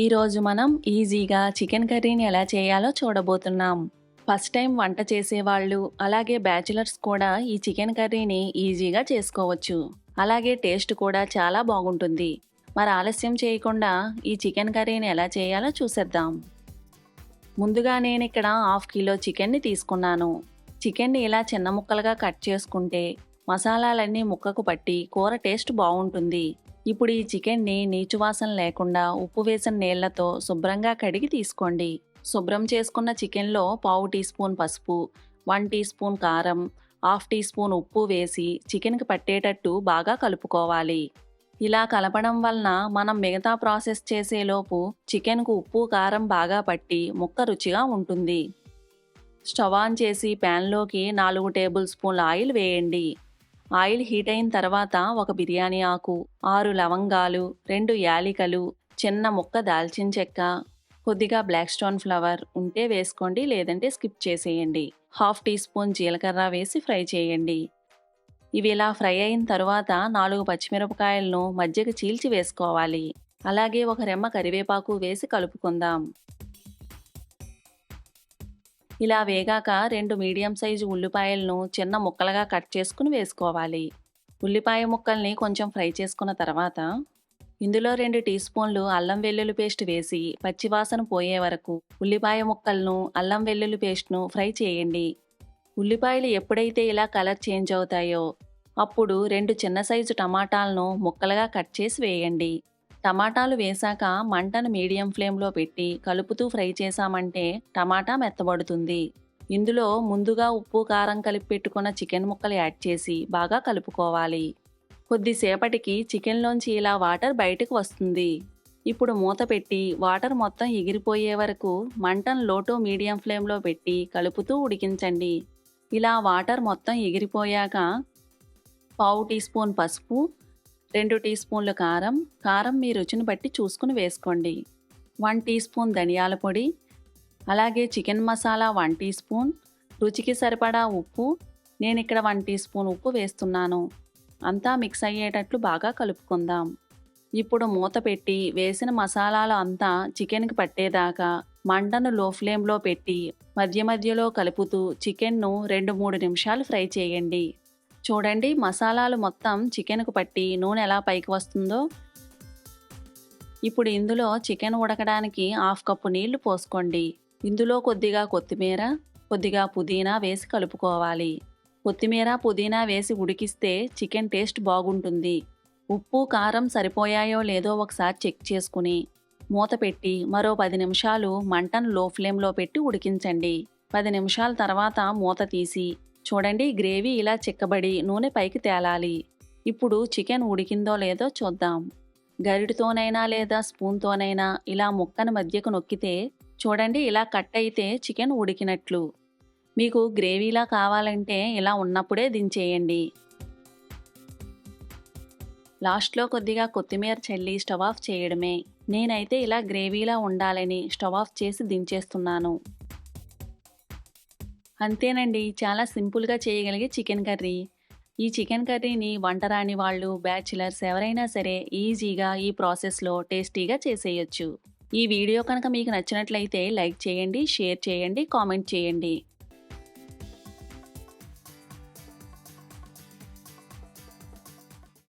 ఈరోజు మనం ఈజీగా చికెన్ కర్రీని ఎలా చేయాలో చూడబోతున్నాం. ఫస్ట్ టైం వంట చేసేవాళ్ళు అలాగే బ్యాచిలర్స్ కూడా ఈ చికెన్ కర్రీని ఈజీగా చేసుకోవచ్చు. అలాగే టేస్ట్ కూడా చాలా బాగుంటుంది. మరి ఆలస్యం చేయకుండా ఈ చికెన్ కర్రీని ఎలా చేయాలో చూసేద్దాం. ముందుగా నేను ఇక్కడ హాఫ్ కిలో చికెన్ని తీసుకున్నాను. చికెన్ని ఇలా చిన్న ముక్కలుగా కట్ చేసుకుంటే మసాలాలన్నీ ముక్కకు పట్టి కూర టేస్ట్ బాగుంటుంది. ఇప్పుడు ఈ చికెన్ని నీచు వాసన లేకుండా ఉప్పు వేసిన నీళ్ళతో శుభ్రంగా కడిగి తీసుకోండి. శుభ్రం చేసుకున్న చికెన్లో పావు టీ స్పూన్ పసుపు వన్ టీ స్పూన్ కారం హాఫ్ టీ స్పూన్ ఉప్పు వేసి చికెన్కి పట్టేటట్టు బాగా కలుపుకోవాలి. ఇలా కలపడం వలన మనం మిగతా ప్రాసెస్ చేసేలోపు చికెన్కు ఉప్పు కారం బాగా పట్టి ముక్క రుచిగా ఉంటుంది. స్టవ్ ఆన్ చేసి ప్యాన్లోకి నాలుగు టేబుల్ స్పూన్ల ఆయిల్ వేయండి. ఆయిల్ హీట్ అయిన తర్వాత ఒక బిర్యానీ ఆకు ఆరు లవంగాలు రెండు యాలికలు చిన్న ముక్క దాల్చిన చెక్క కొద్దిగా బ్లాక్ స్టోన్ ఫ్లవర్ ఉంటే వేసుకోండి లేదంటే స్కిప్ చేసేయండి. హాఫ్ టీ స్పూన్ జీలకర్ర వేసి ఫ్రై చేయండి. ఇవి ఇలా ఫ్రై అయిన తర్వాత నాలుగు పచ్చిమిరపకాయలను మధ్యకి చీల్చి వేసుకోవాలి. అలాగే ఒక రెమ్మ కరివేపాకు వేసి కలుపుకుందాం. ఇలా వేగాక రెండు మీడియం సైజు ఉల్లిపాయలను చిన్న ముక్కలుగా కట్ చేసుకుని వేసుకోవాలి. ఉల్లిపాయ ముక్కల్ని కొంచెం ఫ్రై చేసుకున్న తర్వాత ఇందులో రెండు టీ స్పూన్లు అల్లం వెల్లుల్లి పేస్ట్ వేసి పచ్చివాసన పోయే వరకు ఉల్లిపాయ ముక్కలను అల్లం వెల్లుల్లి పేస్ట్ను ఫ్రై చేయండి. ఉల్లిపాయలు ఎప్పుడైతే ఇలా కలర్ చేంజ్ అవుతాయో అప్పుడు రెండు చిన్న సైజు టమాటాలను ముక్కలుగా కట్ చేసి వేయండి. టమాటాలు వేశాక మంటను మీడియం ఫ్లేమ్లో పెట్టి కలుపుతూ ఫ్రై చేశామంటే టమాటా మెత్తబడుతుంది. ఇందులో ముందుగా ఉప్పు కారం కలిపి పెట్టుకున్న చికెన్ ముక్కలు యాడ్ చేసి బాగా కలుపుకోవాలి. కొద్దిసేపటికి చికెన్లోంచి ఇలా వాటర్ బయటకు వస్తుంది. ఇప్పుడు మూత పెట్టి వాటర్ మొత్తం ఎగిరిపోయే వరకు మంటను లోటు మీడియం ఫ్లేమ్లో పెట్టి కలుపుతూ ఉడికించండి. ఇలా వాటర్ మొత్తం ఎగిరిపోయాక పావు టీ స్పూన్ పసుపు రెండు టీ స్పూన్ల కారం కారం మీ రుచిని బట్టి చూసుకుని వేసుకోండి. వన్ టీ స్పూన్ ధనియాల పొడి అలాగే chicken masala one teaspoon రుచికి సరిపడా ఉప్పు నేను ఇక్కడ వన్ టీ స్పూన్ ఉప్పు వేస్తున్నాను. అంతా మిక్స్ అయ్యేటట్లు బాగా కలుపుకుందాం. ఇప్పుడు మూత పెట్టి వేసిన మసాలాలు అంతా చికెన్కి పట్టేదాకా మంటను లో ఫ్లేమ్లో పెట్టి మధ్య మధ్యలో కలుపుతూ చికెన్ను రెండు మూడు నిమిషాలు ఫ్రై చేయండి. చూడండి మసాలాలు మొత్తం చికెన్కు పట్టి నూనె ఎలా పైకి వస్తుందో. ఇప్పుడు ఇందులో చికెన్ ఉడకడానికి హాఫ్ కప్పు నీళ్ళు పోసుకోండి. ఇందులో కొద్దిగా కొత్తిమీర కొద్దిగా పుదీనా వేసి కలుపుకోవాలి. కొత్తిమీర పుదీనా వేసి ఉడికిస్తే చికెన్ టేస్ట్ బాగుంటుంది. ఉప్పు కారం సరిపోయాయో లేదో ఒకసారి చెక్ చేసుకుని మూత పెట్టి మరో పది నిమిషాలు మంటను లో ఫ్లేమ్లో పెట్టి ఉడికించండి. పది నిమిషాల తర్వాత మూత తీసి చూడండి గ్రేవీ ఇలా చిక్కబడి నూనె పైకి తేలాలి. ఇప్పుడు చికెన్ ఉడికిందో లేదో చూద్దాం. గరిటితోనైనా లేదా స్పూన్తోనైనా ఇలా ముక్కను మధ్యకు నొక్కితే చూడండి ఇలా కట్ అయితే చికెన్ ఉడికినట్లు. మీకు గ్రేవీలా కావాలంటే ఇలా ఉన్నప్పుడే దించేయండి. లాస్ట్లో కొద్దిగా కొత్తిమీర చల్లి స్టవ్ ఆఫ్ చేయడమే. నేనైతే ఇలా గ్రేవీలా ఉండాలని స్టవ్ ఆఫ్ చేసి దించేస్తున్నాను. అంతేనండి. చాలా సింపుల్గా చేయగలిగే చికెన్ కర్రీ. ఈ చికెన్ కర్రీని వంట రాని వాళ్ళు బ్యాచిలర్స్ ఎవరైనా సరే ఈజీగా ఈ ప్రాసెస్లో టేస్టీగా చేసేయచ్చు. ఈ వీడియో కనుక మీకు నచ్చినట్లయితే లైక్ చేయండి షేర్ చేయండి కామెంట్ చేయండి.